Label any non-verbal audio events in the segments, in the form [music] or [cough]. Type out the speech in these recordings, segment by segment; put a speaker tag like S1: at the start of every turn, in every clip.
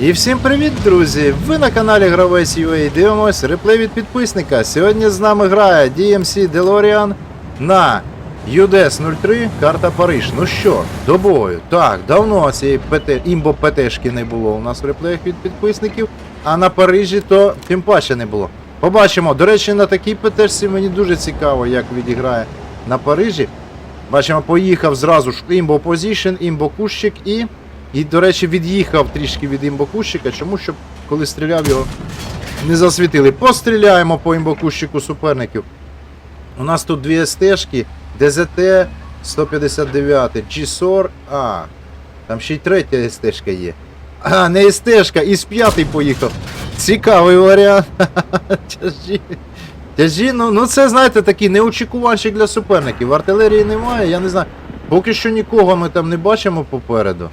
S1: І всім привіт, друзі! Ви на каналі Гравець UA дивимось реплей від підписника. Сьогодні з нами грає DMC DeLorean на UDS 03 карта Париж. Ну що, до бою. Так, давно цієї ПТ, імбо ПТшки не було у нас в реплеях від підписників, а на Парижі то тим паче не було. Побачимо. До речі, на такій ПТшці мені дуже цікаво, як відіграє на Парижі. Бачимо, поїхав зразу ж імбо позішн, імбо кущик і. І, до речі, від'їхав трішки від імбокущика, чому щоб коли стріляв його не засвітили. Постріляємо по імбокущику суперників. У нас тут дві СТшки, ДЗТ 159, G-SOR, а, там ще й третя СТшка є. А, не СТшка, із п'ятий поїхав. Цікавий варіант. [laughs] Тяжі. Тяжі, ну, ну це, знаєте, такий неочікуванчик для суперників. Артилерії немає, я не знаю. Поки що нікого ми там не бачимо попереду.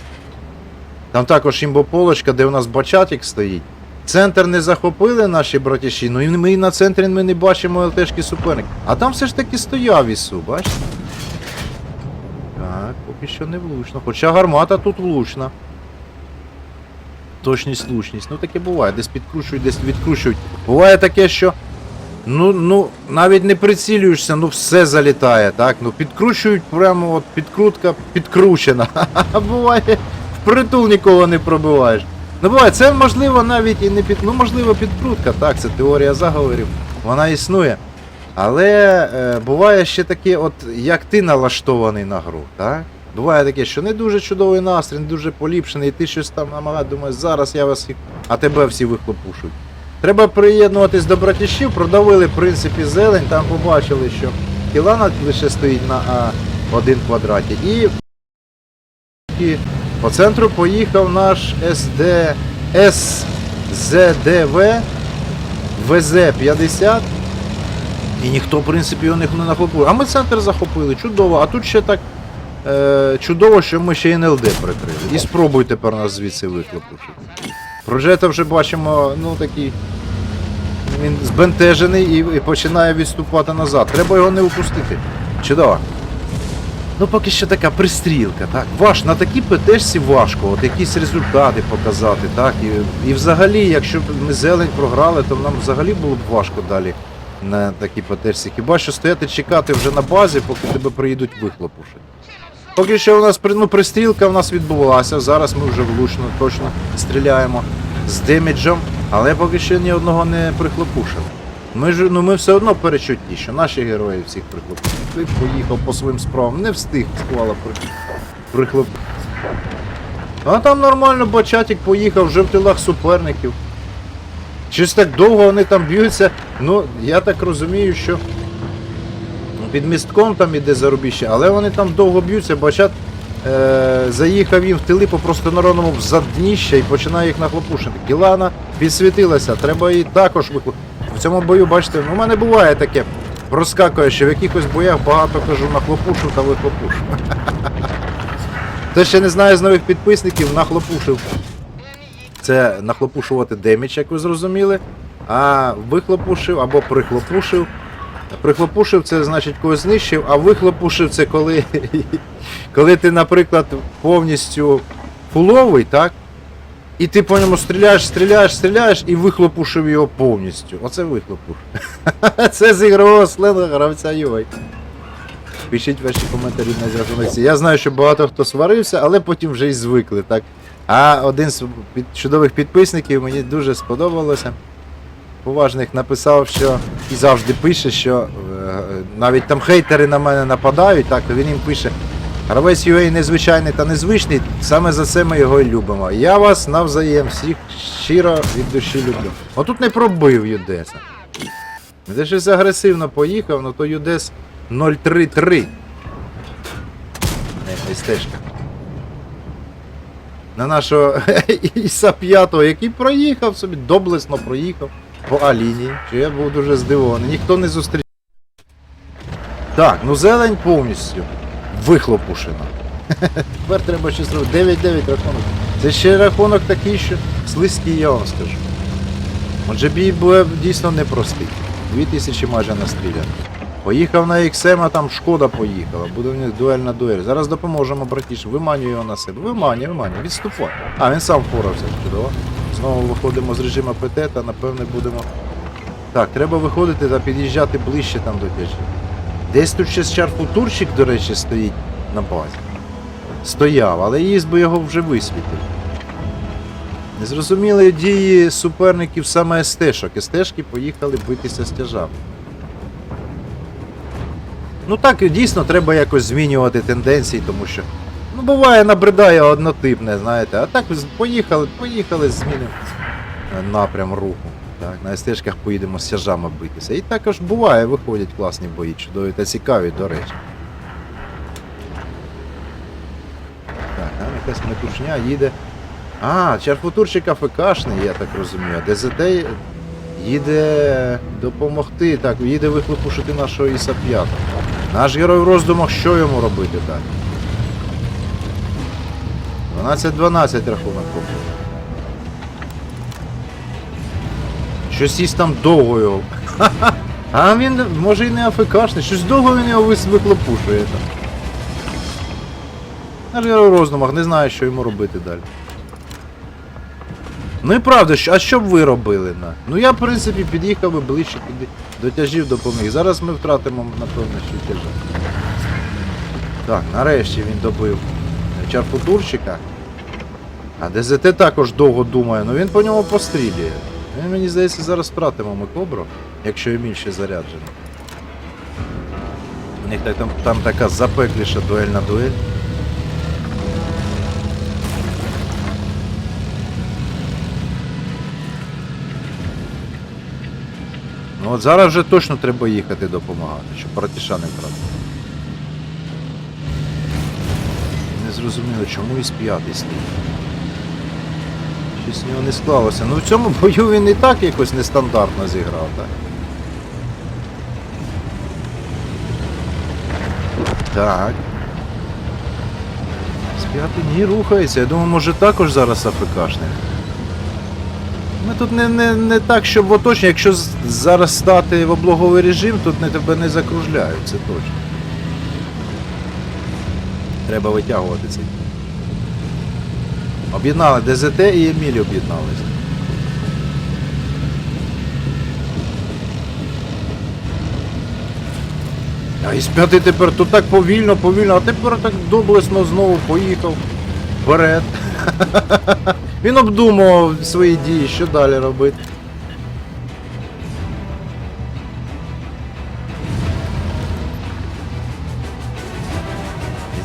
S1: Там також імбополочка, де у нас бачатик стоїть. Центр не захопили наші братіші, ну і ми на центрі ми не бачимо ЛТшки суперник. А там все ж таки стояв ісу, бачите? Так, поки що не влучно. Хоча гармата тут влучна. Точність, влучність. Ну таке буває, десь підкручують, десь відкручують. Буває таке, що. Ну, ну, навіть не прицілюєшся, ну все залітає, так? Ну підкручують прямо от підкрутка підкручена. [laughs] Буває, впритул нікого не пробиваєш. Ну буває, це можливо навіть і не під. Ну, можливо, підкрутка, так, це теорія заговорів, вона існує. Але е, буває ще таке, от як ти налаштований на гру, так? Буває таке, що не дуже чудовий настрій, не дуже поліпшений, і ти щось там намагаєш, думаєш, зараз я вас а тебе всі вихлопушують. Треба приєднуватись до братішів, продавили в принципі зелень, там побачили, що кілана лише стоїть на А1 квадраті. І по центру поїхав наш СД СЗДВ ВЗ-50. І ніхто, в принципі, його не не нахлопив. А ми центр захопили, чудово. А тут ще так е, чудово, що ми ще НЛД прикрили. І спробуй тепер нас звідси вихлопушити. Прожета вже бачимо, ну такий. Він збентежений і, і починає відступати назад. Треба його не упустити. Чудово. Ну, поки що така пристрілка, так? Важ, на такій ПТшці важко, от якісь результати показати, так? І, і взагалі, якщо б ми зелень програли, то нам взагалі було б важко далі на такій ПТшці. Хіба що стояти чекати вже на базі, поки тебе приїдуть вихлопушити. Поки що у нас ну, пристрілка в нас відбулася. Зараз ми вже влучно точно стріляємо з деміджем, але поки що ні одного не прихлопушили. Ми ж ну ми все одно перечутті, що наші герої всіх прихлопушили. Ти поїхав по своїм справам, не встиг склала при... прихлоп. А там нормально бачатик поїхав вже в тилах суперників. Щось так довго вони там б'ються. Ну, я так розумію, що Під містком там іде зарубіще, але вони там довго б'ються, бачат, е, заїхав їм в тили по простонаронному в задніще і починає їх нахлопушити. Кілана підсвітилася, треба її також викликати. В цьому бою, бачите, ну, у мене буває таке. Проскакує, що в якихось боях багато кажу нахлопушу та вихлопушу. [laughs] Хто ще не знає з нових підписників, нахлопушив. Це нахлопушувати демідж, як ви зрозуміли. А вихлопушив або прихлопушив. Прихлопушив це значить когось знищив, а вихлопушив це коли, [laughs] коли ти, наприклад, повністю фуловий, так? І ти по ньому стріляєш, стріляєш, стріляєш і вихлопушив його повністю. Оце вихлопуш. [laughs] Це з ігрового сленга гравця Йой. Пишіть ваші коментарі на зв'язаності. Я знаю, що багато хто сварився, але потім вже й звикли, так? А один з під- чудових підписників мені дуже сподобалося поважних написав, що і завжди пише, що е, навіть там хейтери на мене нападають, так, він їм пише. Гравець UA незвичайний та незвичний, саме за це ми його і любимо. Я вас навзаєм всіх щиро від душі люблю. Отут не пробив Юдеса. Де щось агресивно поїхав, ну то Юдес 033. Не, стежка. На нашого [laughs] Іса 5, який проїхав собі, доблесно проїхав по А-лінії, що я був дуже здивований. Ніхто не зустрів. Так, ну зелень повністю вихлопушена. Тепер треба щось робити. 9-9 рахунок. Це ще рахунок такий, що слизький, я вам скажу. Отже, бій був дійсно непростий. 2000 майже настріляно. Поїхав на XM, а там шкода поїхала. Буде в них дуель на дуель. Зараз допоможемо, братіше. Виманюй його на себе. Виманюй, виманюй, відступай. А, він сам впорався, чудово. Знову виходимо з режиму ПТ та напевне будемо. Так, треба виходити та під'їжджати ближче там до тяжі. Десь тут ще чарфутурщик, до речі, стоїть на базі. Стояв, але їзд би його вже висвітив. Незрозуміли дії суперників саме СТ-шок. СТ-шки поїхали битися з тяжами. Ну так, дійсно, треба якось змінювати тенденції, тому що. Ну, буває, набридає однотипне, знаєте. А так поїхали, поїхали, змінимо е, напрям руху. Так, на стежках поїдемо з тяжами битися. І також буває, виходять класні бої, чудові та цікаві, до речі. Так, там якась метушня їде. А, чарфутурщик АФКшний, я так розумію. а ДЗТ їде допомогти. Так, їде вихлопушити нашого Іса 5. Наш герой в роздумах, що йому робити так? 12-12 рахунок Щось із там довго його. [laughs] А він може і не АФКшний, щось довго він його вихлопушує там. Наш герой роздумах, не знає, що йому робити далі. Ну і правда, а що б ви робили? На? Ну я, в принципі, під'їхав би ближче туди, до тяжів допоміг. Зараз ми втратимо, напевно, що тяжа. Так, нарешті він добив чарфутурщика. А ДЗТ також довго думає, ну він по ньому пострілює. Він, мені здається, зараз втратимо ми кобру, якщо Еміль ще заряджений. У них там, там така запекліша дуельна дуель. Ну от зараз вже точно треба їхати допомагати, щоб братіша не втратити. Не зрозуміло, чому із п'ятий стоїть. Щось в нього не склалося. Ну в цьому бою він і так якось нестандартно зіграв, так? Так. З п'ятий ні рухається. Я думаю, може також зараз АФКшник. Ми тут не, не, не так, щоб оточення. Якщо зараз стати в облоговий режим, тут не тебе не закружляють, це точно. Треба витягувати цей. Об'єднали ДЗТ і Емілі об'єдналися. А із п'яти тепер тут так повільно, повільно, а тепер так доблесно знову поїхав вперед. [laughs] Він обдумував свої дії, що далі робити.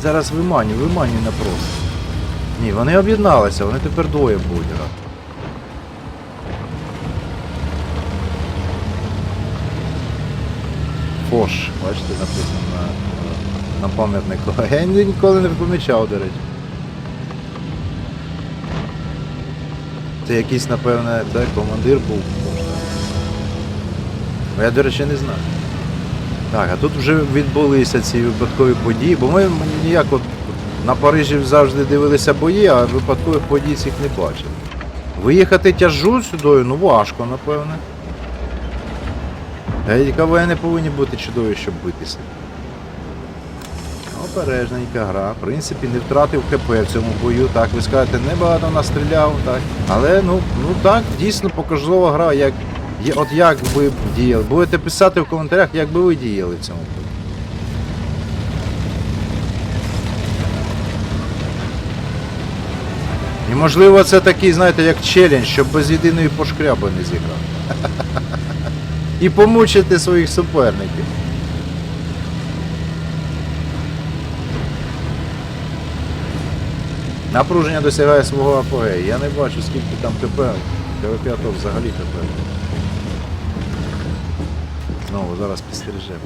S1: Зараз виманю, виманю на просто. Ні, вони об'єдналися, вони тепер двоє будуть грати. Фош, бачите, написано на, на пам'ятнику. [laughs] Я ніколи не помічав, до речі. Це якийсь, напевне, це командир був. Я, до речі, не знаю. Так, а тут вже відбулися ці випадкові події, бо ми ніяк от на Парижі завжди дивилися бої, а випадкових подій цих не бачили. Виїхати тяжу сюди, ну важко, напевне. Та КВН не повинні бути чудові, щоб битися. Обережненька гра. В принципі, не втратив ХП в цьому бою. Так, ви скажете, небагато настріляв, так. Але ну, ну так, дійсно показова гра, як, от як ви діяли. Будете писати в коментарях, як би ви діяли в цьому бою. І можливо це такий, знаєте, як челендж, щоб без єдиної пошкряби не зіграв. І помучити своїх суперників. Напруження досягає свого апогею. Я не бачу, скільки там КП. КВ5 взагалі КП. Знову зараз підстережемо.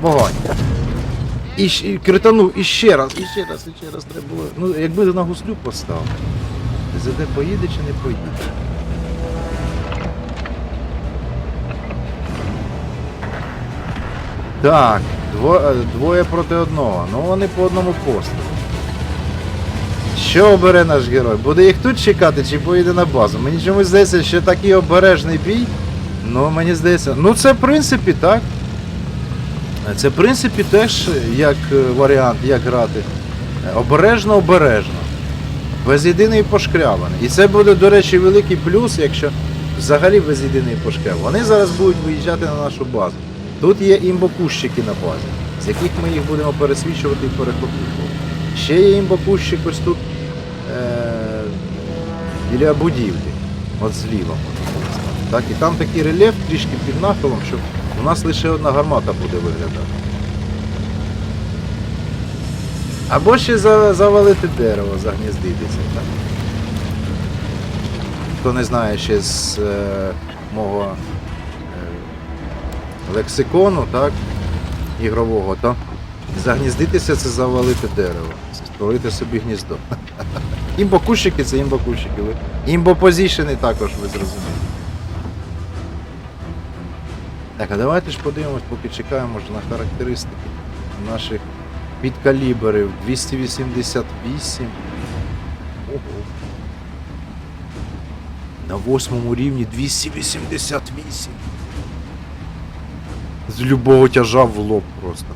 S1: Вогонь. І, і кританув, і ще раз, ще раз, ще раз треба було. Ну, якби на гуслю поставив. ЗД поїде чи не поїде? Так, дво, двоє проти одного. Ну вони по одному посту. Що обере наш герой? Буде їх тут чекати чи поїде на базу? Мені чомусь здається, що такий обережний бій. Ну, мені здається. Ну це в принципі так. Це в принципі теж як е, варіант, як грати. Обережно, обережно. Без єдиної пошкрябани. І це буде, до речі, великий плюс, якщо взагалі без єдиної пошкрябани. Вони зараз будуть виїжджати на нашу базу. Тут є імбокущики на базі, з яких ми їх будемо пересвічувати і перехоплювати. Ще є імбокущик ось тут е- біля будівлі. От зліва. Так, і там такий рельєф трішки під нахилом, що у нас лише одна гармата буде виглядати. Або ще завалити дерево, загніздитися. Так? Хто не знає ще з е, мого е, лексикону, так, ігрового, то загніздитися це завалити дерево, це створити собі гніздо. [laughs] Імбокущики це імбокущики. Імбопозішени також ви зрозуміли. Так, а давайте ж подивимось, поки чекаємо на характеристики наших підкаліберів 288. Ого. На восьмому рівні 288. З любого тяжа в лоб просто.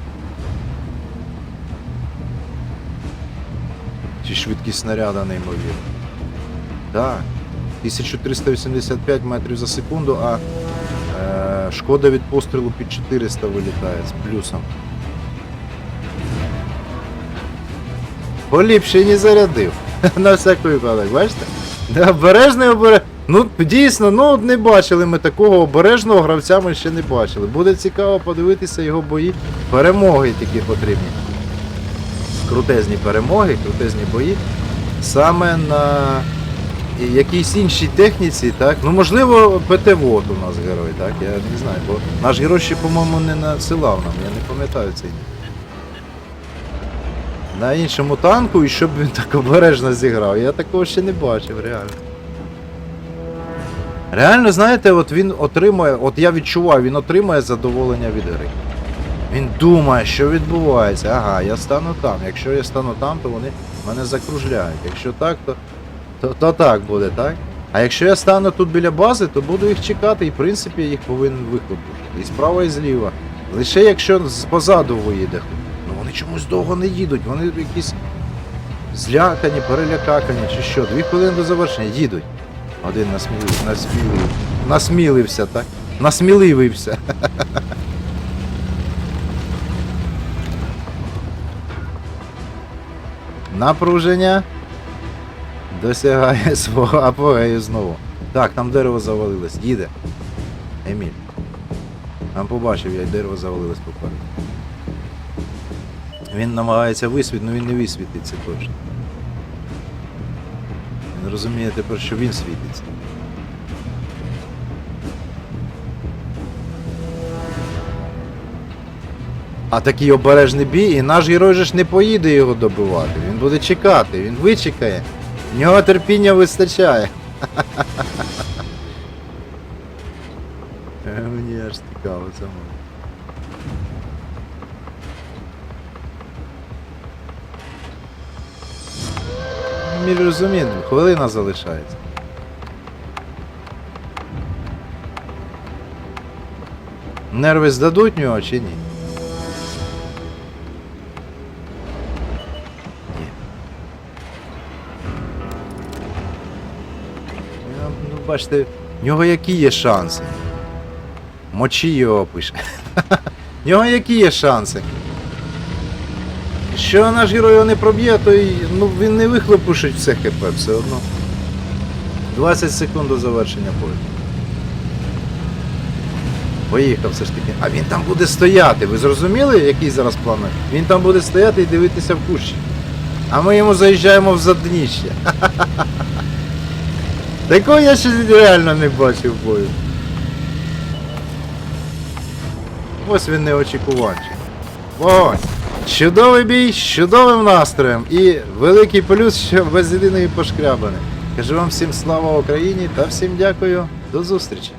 S1: Чи швидкість снаряда неймовірна. Так. 1385 метрів за секунду, а шкода від пострілу під 400 вилітає з плюсом. Поліпше не зарядив. [laughs] На всякий випадок, бачите? Обережний обереж... Ну, дійсно, ну не бачили ми такого обережного гравця ми ще не бачили. Буде цікаво подивитися його бої. Перемоги такі потрібні. Крутезні перемоги, крутезні бої. Саме на якійсь іншій техніці, так? Ну можливо, ПТВОТ у нас герой, так? Я не знаю, бо наш герой ще, по-моєму, не надсилав нам, я не пам'ятаю цей. На іншому танку і щоб він так обережно зіграв. Я такого ще не бачив, реально. Реально, знаєте, от він отримує, от я відчуваю, він отримує задоволення від гри. Він думає, що відбувається. Ага, я стану там. Якщо я стану там, то вони мене закружляють. Якщо так, то, то, то так буде, так? А якщо я стану тут біля бази, то буду їх чекати, і в принципі я їх повинен вихлопушити. І справа, і зліва. Лише якщо позаду виїде. Ну вони чомусь довго не їдуть, вони якісь злякані, перелякакані чи що. Дві хвилини до завершення їдуть. Один насмілив, насмілив, насмілився, так? Насміливився. [laughs] Напруження досягає [laughs] свого апогею знову. Так, там дерево завалилось. Їде. Еміль. Там побачив я, і дерево завалилось попереду. Він намагається висвітлити, але він не висвітиться точно. Він розуміє тепер, що він світиться. А такий обережний бій, і наш герой же ж не поїде його добивати. Він буде чекати, він вичекає. Нього терпіння вистачає. Е, Мені аж цікаво самому. Міль розумію, хвилина залишається. Нерви здадуть нього чи? Ні. Бачите, в нього які є шанси. Мочі його пише. [laughs] В нього які є шанси. Що наш герой його не проб'є, то й, ну, він не вихлопушить все хп все одно. 20 секунд до завершення бою. Поїхав все ж таки. А він там буде стояти. Ви зрозуміли, який зараз план? Він там буде стояти і дивитися в кущі. А ми йому заїжджаємо в задніще. [laughs] Такого я ще реально не бачив бою. Ось він неочікуванчик. Вогонь! Чудовий бій з чудовим настроєм і великий плюс, що без єдиної пошкрябани. Кажу вам всім слава Україні та всім дякую. До зустрічі!